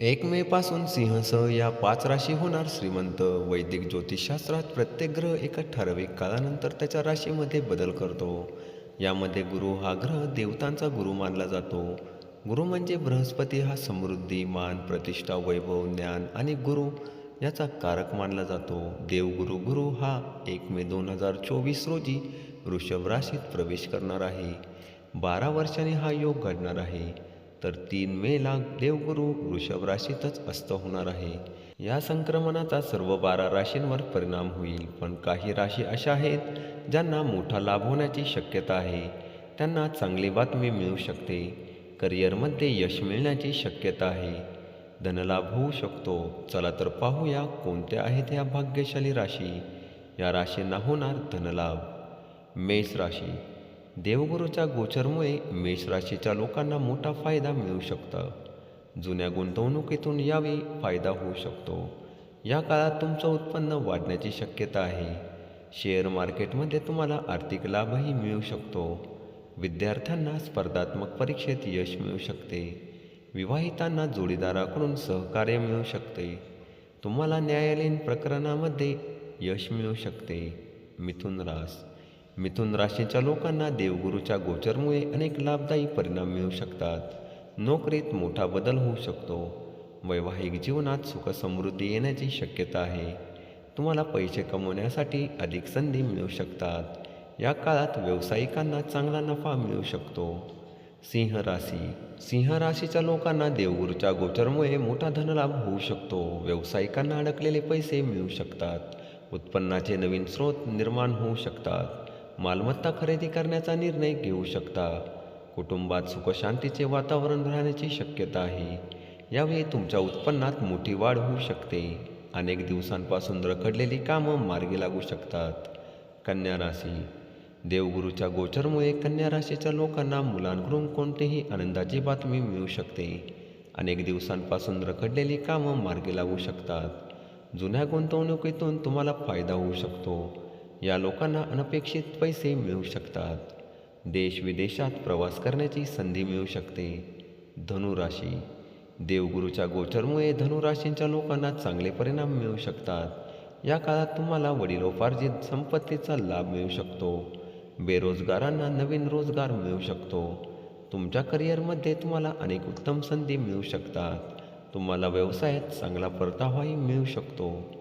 एक मे पासून सिंहसह या पाच राशी होणार श्रीमंत. वैदिक ज्योतिषशास्त्रात प्रत्येक ग्रह एका ठराविक काळानंतर त्याच्या राशीमध्ये बदल करतो. यामध्ये गुरु हा ग्रह देवतांचा गुरु मानला जातो. गुरु म्हणजे बृहस्पती हा समृद्धी मान प्रतिष्ठा वैभव ज्ञान आणि गुरु याचा कारक मानला जातो. देवगुरु गुरु हा एक मे दोन हजार चोवीस रोजी वृषभ राशीत प्रवेश करणार आहे. बारा वर्षांनी हा योग घडणार आहे. तर तीन मेला देवगुरु वृषभ राशीतच अस्त होणार आहे. या संक्रमणाचा सर्व बारा राशींवर परिणाम होईल. पण काही राशी अशा आहेत ज्यांना मोठा लाभ होण्याची शक्यता आहे. त्यांना चांगली बातमी मिळू शकते. करिअरमध्ये यश मिळण्याची शक्यता आहे. धनलाभ होऊ शकतो. चला तर पाहूया कोणत्या आहेत या भाग्यशाली राशी. या राशींना होणार धनलाभ. मेष राशी. देवगुरूच्या गोचरमुळे मेष राशीच्या लोकांना मोठा फायदा मिळू शकता. जुन्या गुंतवणुकीतून यावेळी फायदा होऊ शकतो. या काळात तुमचं उत्पन्न वाढण्याची शक्यता आहे. शेअर मार्केटमध्ये तुम्हाला आर्थिक लाभही मिळू शकतो. विद्यार्थ्यांना स्पर्धात्मक परीक्षेत यश मिळू शकते. विवाहितांना जोडीदाराकडून सहकार्य मिळू शकते. तुम्हाला न्यायालयीन प्रकरणामध्ये यश मिळू शकते. मिथुन रास मिथुन राशीच्या लोकांना देवगुरूच्या गोचरमुळे अनेक लाभदायी परिणाम मिळू शकतात. नोकरीत मोठा बदल होऊ शकतो. वैवाहिक जीवनात सुखसमृद्धी येण्याची शक्यता आहे. तुम्हाला पैसे कमवण्यासाठी अधिक संधी मिळू शकतात. या काळात व्यावसायिकांना चांगला नफा मिळू शकतो. सिंह राशी. सिंह राशीच्या लोकांना देवगुरूच्या गोचरमुळे मोठा धनलाभ होऊ शकतो. व्यावसायिकांना अडकलेले पैसे मिळू शकतात. उत्पन्नाचे नवीन स्रोत निर्माण होऊ शकतात. मालमत्ता खरेदी करण्याचा निर्णय घेऊ शकता. कुटुंबात सुखशांतीचे वातावरण राहण्याची शक्यता आहे. यावेळी तुमच्या उत्पन्नात मोठी वाढ होऊ शकते. अनेक दिवसांपासून रखडलेली कामं मार्गी लागू शकतात. कन्या राशी. देवगुरूच्या गोचरमुळे कन्या राशीच्या लोकांना मुलांकडून कोणतीही आनंदाची बातमी मिळू शकते. अनेक दिवसांपासून रखडलेली कामं मार्गी लागू शकतात. जुन्या गुंतवणुकीतून तुम्हाला फायदा होऊ शकतो. या लोकांना अनपेक्षित पैसे मिळू शकतात. देश विदेशात प्रवास करण्याची संधी मिळू शकते. धनुराशी. देवगुरूच्या गोचरमुळे धनुराशींच्या लोकांना चांगले परिणाम मिळू शकतात. या काळात तुम्हाला वडिलोपार्जित संपत्तीचा लाभ मिळू शकतो. बेरोजगारांना नवीन रोजगार मिळू शकतो. तुमच्या करिअरमध्ये तुम्हाला अनेक उत्तम संधी मिळू शकतात. तुम्हाला व्यवसायात चांगला परतावाही मिळू शकतो.